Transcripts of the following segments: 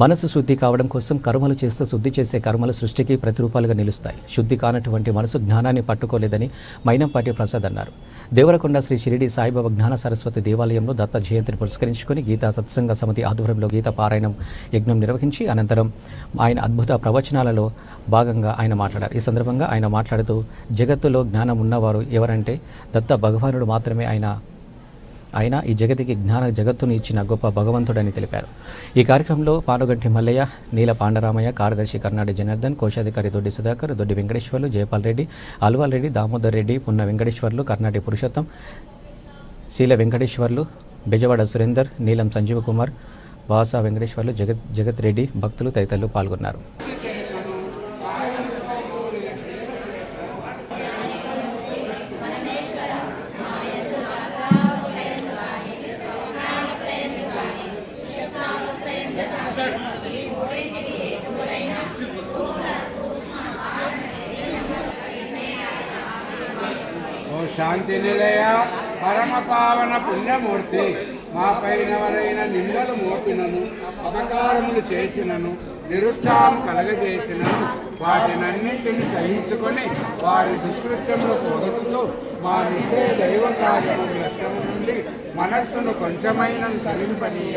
మనసు శుద్ధి కావడం కోసం కర్మలు చేస్తూ శుద్ధి చేసే కర్మలు సృష్టికి ప్రతిరూపాలుగా నిలుస్తాయి. శుద్ధి కానటువంటి మనసు జ్ఞానాన్ని పట్టుకోలేదని మైనంపాటి ప్రసాద్ అన్నారు. దేవరకొండ శ్రీ షిరిడి సాయిబాబా జ్ఞాన సరస్వతి దేవాలయంలో దత్త జయంతిని పురస్కరించుకొని గీతా సత్సంగ సమితి ఆధ్వర్యంలో గీత పారాయణం యజ్ఞం నిర్వహించి అనంతరం ఆయన అద్భుత ప్రవచనాలలో భాగంగా ఆయన మాట్లాడారు. ఈ సందర్భంగా ఆయన మాట్లాడుతూ జగత్తులో జ్ఞానం ఉన్నవారు ఎవరంటే దత్త భగవానుడు మాత్రమే ఆయన ఆయన ఈ జగతికి జ్ఞాన జగత్తును ఇచ్చిన గొప్ప భగవంతుడని తెలిపారు. ఈ కార్యక్రమంలో పానుగంటి మల్లయ్య నీల పాండరామయ్య కార్యదర్శి కర్ణాటి జనార్దన్ కోశాధికారి దొడ్డి సుధాకర్ దొడ్డి వెంకటేశ్వర్లు జయపాల్ రెడ్డి అల్వాల్ రెడ్డి దామోదర్ రెడ్డి పున్న వెంకటేశ్వర్లు కర్ణాటి పురుషోత్తం శీల వెంకటేశ్వర్లు బెజవాడ సురేందర్ నీలం సంజీవ్ కుమార్ వాసా వెంకటేశ్వర్లు జగత్ జగత్ రెడ్డి భక్తులు తదితరులు పాల్గొన్నారు. శాంతి నిలయ పరమ పావన పుణ్యమూర్తి. మా పైనవరైన నిందలు మోపినను అపకారములు చేసినను నిరుత్సాహం కలగజేసినను వాటినన్నింటిని సహించుకొని వారి దుష్కృత్యములు పొగడుతూ మా నిజే దైవ కార్యము నష్టము నుండి మనస్సును కొంచెమైన తరింపనీయ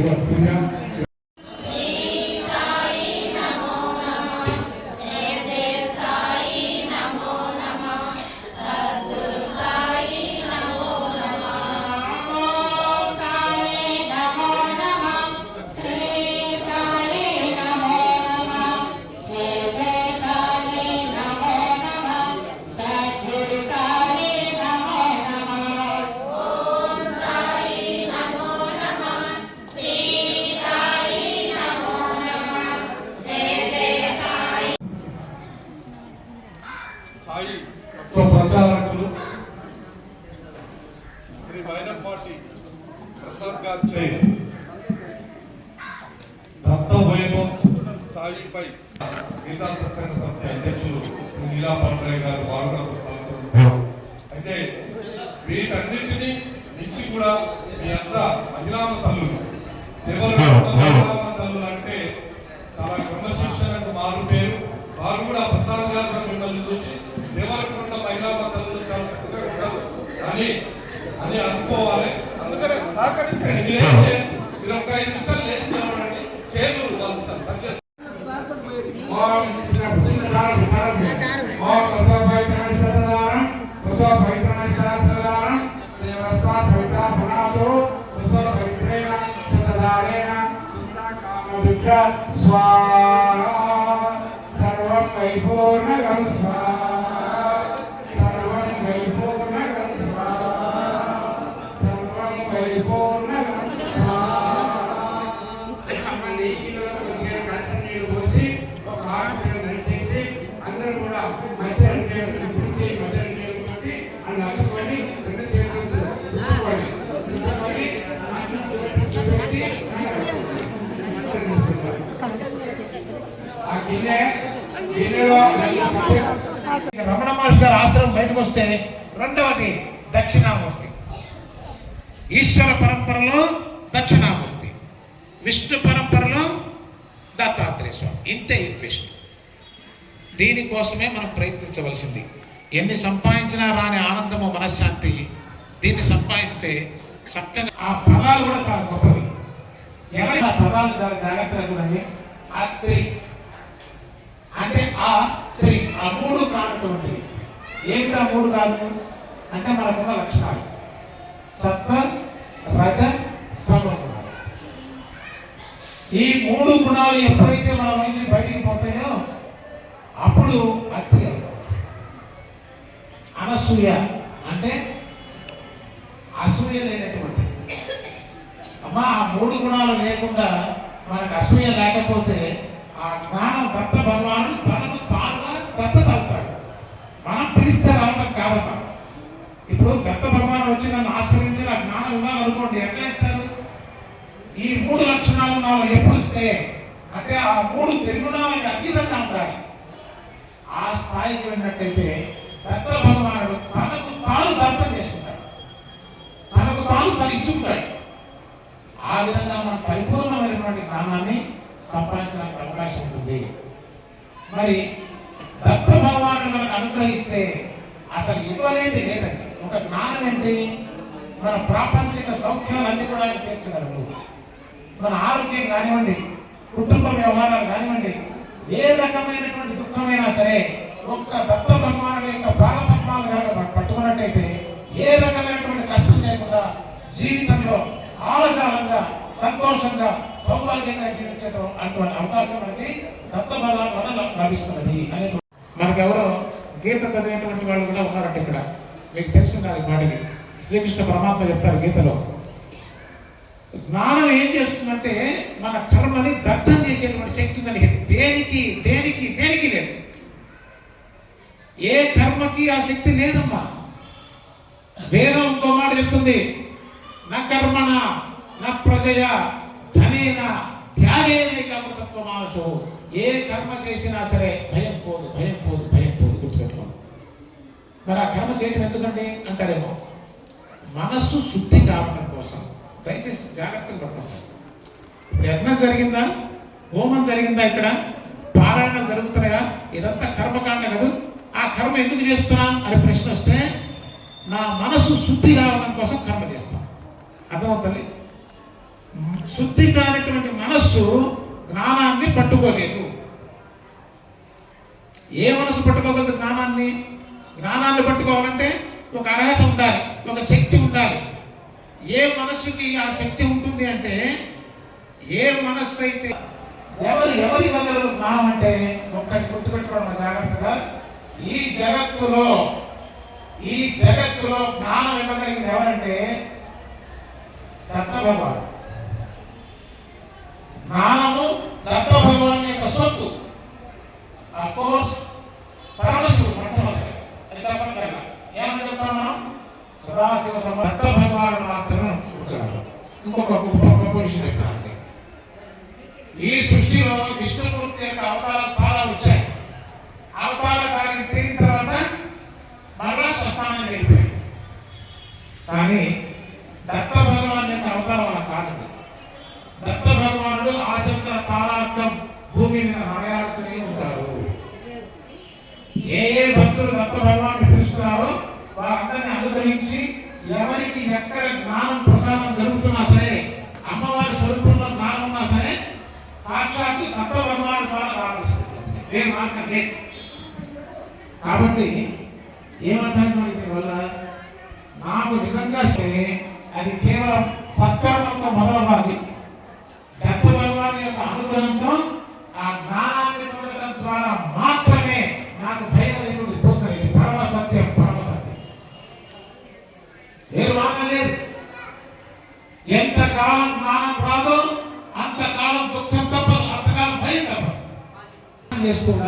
Проткуля ప్రసాద్ చే దత్త వైభవం. సాయిపై గీతా సత్సంగ సమితి అధ్యక్షులు శ్రీ నీలా పాండ్రయ్య గారు పాల్గొన్నారు అయితే వీటన్నిటినీ మించి కూడా మీ అంత మహిళామ తల్లులు ఎవరు అందరూ కూడా మధ్య రెండు చుట్టి మధ్య రెండు అని అతుకొని రెండు చేతులు ఆ గిన్నె గిన్నెలో రమణ మహర్షి గారు ఆశ్రమం బయటకు వస్తే రెండవది దక్షిణామూర్తి. ఈశ్వర పరంపరలో దక్షిణామూర్తి. విష్ణు పరంపరలో దత్తాత్రేయ స్వామి. ఇంతే ఈక్వేషన్ దీనికోసమే మనం ప్రయత్నించవలసింది. ఎన్ని సంపాదించినా రాని ఆనందము మనశ్శాంతి. దీన్ని సంపాదిస్తే చక్కగా ఆ పదాలు కూడా చాలా గొప్పవి. ఎవరి ఆ పదాలు చాలా జాగ్రత్తగా చూడండి. ఆ త్రీ. అంటే ఆ త్రి. ఆ మూడు కానటువంటి ఏంటి ఆ మూడు కాదు అంటే మనకున్న లక్షణాలు. సత్వ రజ స్తమ గుణాలు ఈ మూడు గుణాలు ఎప్పుడైతే మన నుంచి బయటికి పోతాయో అప్పుడు భక్తి అవుతాం అనసూయ అంటే అసూయ లేనటువంటి అమ్మా ఆ మూడు గుణాలు లేకుండా మనకు అసూయ లేకపోతే ఆ జ్ఞానం దత్త భగవాను తనను తానుగా దత్తత అవుతాడు మనం పిలిస్తే రావటం కాదమ్మా. ఇప్పుడు దత్త భగవాను వచ్చి నన్ను ఆశ్రయించి నా జ్ఞానం ఇవ్వాలనుకోండి ఎట్లా ఇస్తారు? ఈ మూడు లక్షణాలు నాలో ఎప్పుడు ఇస్తే అంటే ఆ మూడు తెలుగుణాలకి అతీతంగా ఉండాలి. ఆ స్థాయికి వెళ్ళినట్టయితే పెద్ద భగవానుడు తనకు తాను దర్థం చేసుకుంటాడు. తనకు తాను తను ఇచ్చుకుంటాడు. ఆ విధంగా మనం పరిపూర్ణమైనటువంటి జ్ఞానాన్ని సంపాదించడానికి అవకాశం ఉంటుంది. మరి దత్త భగవానుడు మనకు అనుగ్రహిస్తే అసలు ఇవ్వలేదు లేదండి. ఒక జ్ఞానం ఏంటి మన ప్రాపంచిక సౌఖ్యాలన్నీ కూడా ఆయన తీర్చగలరు మన ఆరోగ్యం కానివ్వండి కుటుంబ వ్యవహారాలు కానివ్వండి ఏ రకమైనటువంటి దుఃఖమైనా సరే ఒక్క దత్త భగవానుడి యొక్క పాదపద్మాలు కనుక పట్టుకున్నట్టయితే ఏ రకమైనటువంటి కష్టం లేకుండా జీవితంలో ఆలజాలంగా సంతోషంగా సౌభాగ్యంగా జీవించడం అటువంటి అవకాశం మనకి దత్త బలం వల్ల లభిస్తున్నది అనేటువంటి మనకెవరో గీత చదివేటువంటి వాళ్ళు కూడా ఉన్నారంట ఇక్కడ. మీకు తెలిసి ఉండాలి వాడికి శ్రీకృష్ణ పరమాత్మ చెప్తారు గీతలో. జ్ఞానం ఏం చేస్తుందంటే మన కర్మని దగ్ధం చేసేటువంటి శక్తి ఉందని దేనికి దేనికి దేనికి లేదు. ఏ కర్మకి ఆ శక్తి లేదమ్మా. వేదం ఇంకో మాట చెప్తుంది. నా కర్మణ నా ప్రజయ ధనేన త్యాగేనే అమృతత్వ మానసు ఏ కర్మ చేసినా సరే భయం పోదు భయం పోదు భయం పోదు. గుర్తుపెట్టుకోండి. మరి ఆ కర్మ చేయడం ఎందుకండి? అంటారేమో. మనస్సు శుద్ధి కావడం కోసం. దయచేసి జాగ్రత్తలు పట్టుకుంటాం యజ్ఞం జరిగిందా? హోమం జరిగిందా ఇక్కడ? పారాయణాలు జరుగుతున్నాయా? ఇదంతా కర్మకాండ కదా? ఆ కర్మ ఎందుకు చేస్తున్నా అని ప్రశ్న వస్తే నా మనసు శుద్ధి కావడం కోసం కర్మ చేస్తాం అర్థమవుతుంది శుద్ధి కానటువంటి మనస్సు జ్ఞానాన్ని పట్టుకోలేదు. ఏ మనసు పట్టుకోగలదు జ్ఞానాన్ని? జ్ఞానాన్ని పట్టుకోవాలంటే ఒక అర్హత ఉండాలి ఒక శక్తి ఉండాలి. ఏ మనస్సుకి ఆ శక్తి ఉంటుంది అంటే ఏ మనస్సు అయితే ఎవరు ఎవరి వదలరు జ్ఞానం అంటే ఒక్కటి గుర్తుపెట్టుకోవడం జాగ్రత్తగా. ఈ జగత్తులో ఈ జగత్తులో జ్ఞానం ఇవ్వగలిగింది ఎవరంటే దత్త భగవాన్ జ్ఞానము దత్త భగవాన్ యొక్క సొత్తు. అఫ్ కోర్స్ సృష్టిలో విష్ణుమూర్తి యొక్క అవతారాలు చాలా వచ్చాయి. అవతార కార్యం తీరిన తర్వాత మరలా స్వస్థానం వెళ్ళిపోయాయి కానీ దత్త భగవాన్ యొక్క అవతారం అలా కాదు. దత్త భగవానుడు ఆచంద్ర తారార్థం భూమి మీద నడయాడుతూనే ఉంటారు. ఏ ఏ భక్తులు దత్త భగవాన్ని పిలుస్తున్నారో వారందరినీ అనుగ్రహించి ఎవరికి ఎక్కడ జ్ఞానం ప్రసాదం జరుగుతుంది సరే అమ్మవారి స్వరూపంలో జ్ఞానం ఉన్నా సరే సాక్షాత్తు దత్త ద్వారా రావాల్సింది వేరే మార్గం కాబట్టి ఏమర్థం దీని వల్ల నాకు నిజంగా అది కేవలం esto.